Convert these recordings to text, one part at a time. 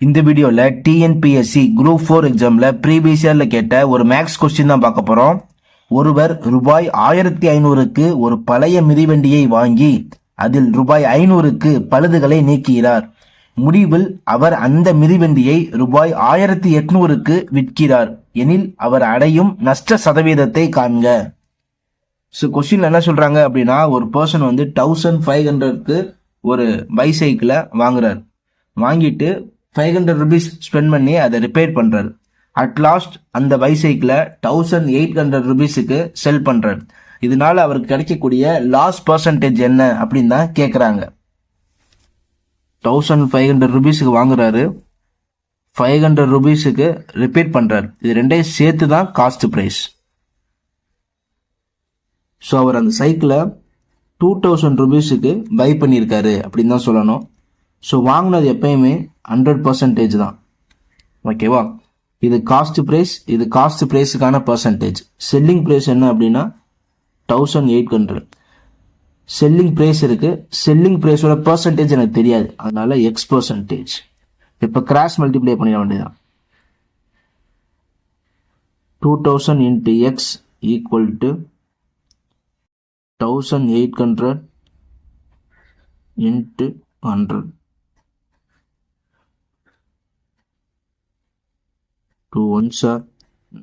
இந்த வீடியோவில் TNPSC group four எக்ஸாமில் ப்ரீவியஸ் இயரில் கேட்ட ஒரு மேக்ஸ் கொஸ்டின் தான் பார்க்க போகிறோம் ஒருவர் ரூபாய் ஆயிரத்தி ஐநூறுக்கு ஒரு பழைய மிதிவண்டியை வாங்கி அதில் ரூபாய் ஐநூறுக்கு பழுதுகளை நீக்குகிறார் முடிவில் அவர் அந்த மிதிவண்டியை ரூபாய் ஆயிரத்தி எட்நூறுக்கு விற்கிறார். எனில் அவர் அடையும் நஷ்ட சதவீதத்தை காண்க. ஸோ கொஸ்டின் என்ன சொல்கிறாங்க அப்படின்னா ஒரு பர்சன் வந்து தௌசண்ட் ஃபைவ் ஹண்ட்ரட்க்கு ஒரு பைசைக்கிளை வாங்குறார். வாங்கிட்டு ஃபைவ் ஹண்ட்ரட் ருபீஸ் ஸ்பெண்ட் பண்ணி அதை ரிப்பேர் பண்ணுறார் அட் லாஸ்ட் அந்த பைசைக்கிளை தௌசண்ட் எயிட் ஹண்ட்ரட் ருபீஸுக்கு செல் பண்ணுறாரு இதனால அவருக்கு கிடைக்கக்கூடிய லாஸ் பர்சன்டேஜ் என்ன அப்படின்னு தான் கேட்குறாங்க தௌசண்ட் ஃபைவ் ஹண்ட்ரட் ருபீஸுக்கு வாங்குறாரு. ஃபைவ் ஹண்ட்ரட் ருபீஸுக்கு ரிப்பேர் பண்ணுறாரு இது ரெண்டையும் சேர்த்து தான் காஸ்ட் ப்ரைஸ் ஸோ அவர் அந்த சைக்கிளை டூ தௌசண்ட் ருபீஸுக்கு பை பண்ணியிருக்காரு அப்படின்னு தான் சொல்லணும். ஸோ வாங்கினது எப்பயுமே ஹண்ட்ரட் பர்சன்டேஜ் தான். ஓகேவா இது காஸ்ட் ப்ரைஸ் இது காஸ்ட் ப்ரைஸுக்கான பர்சன்டேஜ் செல்லிங் ப்ரைஸ் என்ன அப்படின்னா thousand eight hundred selling price இருக்குது செல்லிங் ப்ரைஸோட பர்சன்டேஜ் எனக்கு தெரியாது. அதனால எக்ஸ் பர்சன்டேஜ் இப்போ கிராஷ் மல்டிப்ளை பண்ணிட வேண்டியதான் two thousand into x equal to thousand eight hundred into hundred two ones are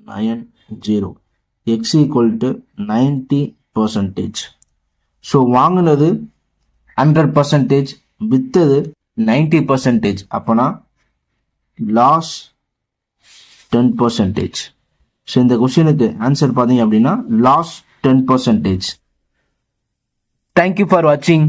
nine zero x equal to ninety percentage so வாங்கினது hundred percentage வித்தது நைன்டி பர்சன்டேஜ் அப்போனா loss ten percentage so இந்த கொஸ்டினுக்கு answer பார்த்தீங்க அப்படின்னா loss ten percentage thank you for வாட்சிங்